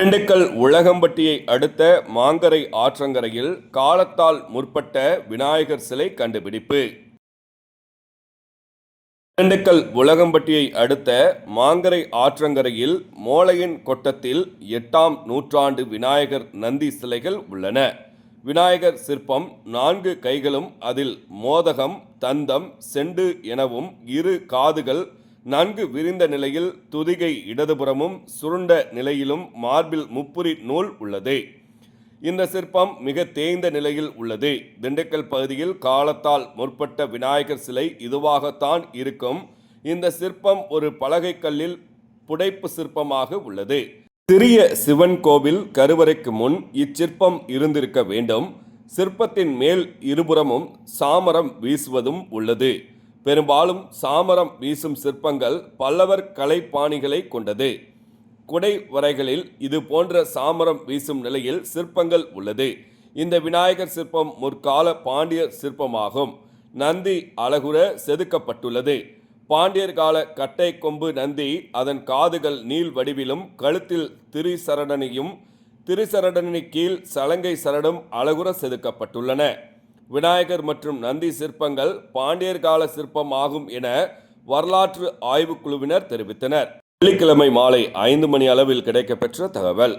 திண்டுக்கல் உலகம்பட்டியை அடுத்த மாங்கரை ஆற்றங்கரையில் காலத்தால் முற்பட்ட விநாயகர் சிலை கண்டுபிடிப்பு. திண்டுக்கல் உலகம்பட்டியை அடுத்த மாங்கரை ஆற்றங்கரையில் மோளையின் கொட்டத்தில் எட்டாம் நூற்றாண்டு விநாயகர் நந்தி சிலைகள் உள்ளன. விநாயகர் சிற்பம் நான்கு கைகளும் அதில் மோதகம் தந்தம் செண்டு எனவும் இரு காதுகள் நன்கு விரிந்த நிலையில் துதிகை இடதுபுறமும் சுருண்ட நிலையிலும் மார்பில் முப்புரி நூல் உள்ளது. இந்த சிற்பம் மிக தேய்ந்த நிலையில் உள்ளது. திண்டுக்கல் பகுதியில் காலத்தால் முற்பட்ட விநாயகர் சிலை இதுவாகத்தான் இருக்கும். இந்த சிற்பம் ஒரு பலகை கல்லில் புடைப்பு சிற்பமாக உள்ளது. சிறிய சிவன் கோவில் கருவறைக்கு முன் இச்சிற்பம் இருந்திருக்க வேண்டும். சிற்பத்தின் மேல் இருபுறமும் சாமரம் வீசுவதும் உள்ளது. பெரும்பாலும் சாமரம் வீசும் சிற்பங்கள் பல்லவர் கலைப்பாணிகளை கொண்டது. குடை வரைகளில் இது போன்ற சாமரம் வீசும் நிலையில் சிற்பங்கள் உள்ளது. இந்த விநாயகர் சிற்பம் முற்கால பாண்டிய சிற்பமாகும். நந்தி அழகுற செதுக்கப்பட்டுள்ளது. பாண்டியர் கால கட்டை கொம்பு நந்தி அதன் காதுகள் நீள் வடிவிலும் கழுத்தில் திரிசரடனையும் திரிசரடனின் கீழ் சலங்கை சரடும் அழகுற செதுக்கப்பட்டுள்ளன. விநாயகர் மற்றும் நந்தி சிற்பங்கள் பாண்டியர் கால சிற்பம் ஆகும் என வரலாற்று ஆய்வுக்குழுவினர் தெரிவித்தனர். வெள்ளிக்கிழமை மாலை ஐந்து மணி அளவில் கிடைக்கப்பெற்ற தகவல்.